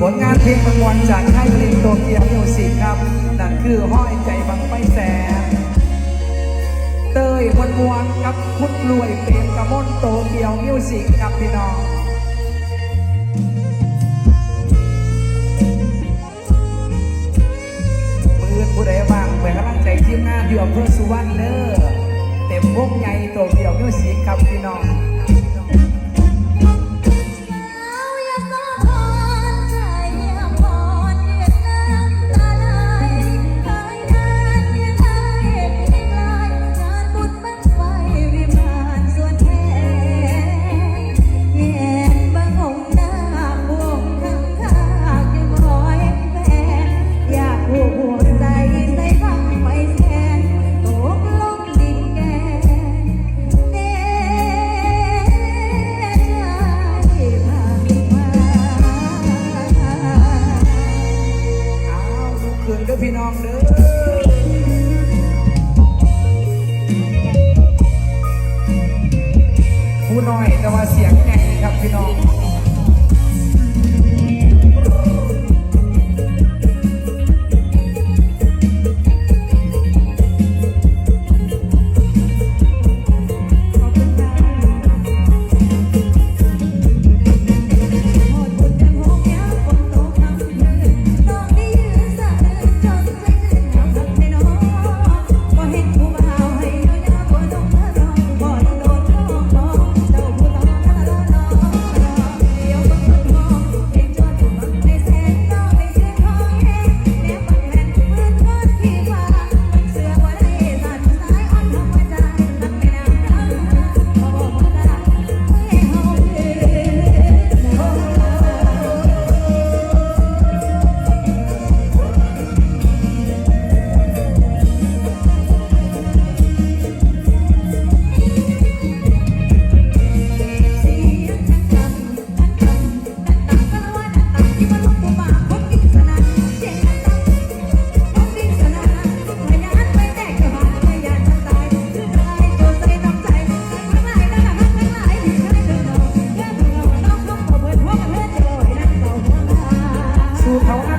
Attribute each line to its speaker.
Speaker 1: ผลงานเพลงประมวลจากค่ายเพลงโตเกียวมิวสิกครับ นั่นคือห้อยใจบังไฟแสน เตยมวนมวนๆกับคุณรวยเปรมกระมนโตเกียวมิวสิกครับพี่น้องมือผู้ใดบ้างเปิดกำลังใจทีมงานอยู่อำเภอสุวรรณเด้อเต็มวงใหญ่โตเกียวมิวสิกครับพี่น้อง้อพี่น้องเด้อผู้น้อยแต่ว่าเสียงแข็งครับพี่น้อง
Speaker 2: 박수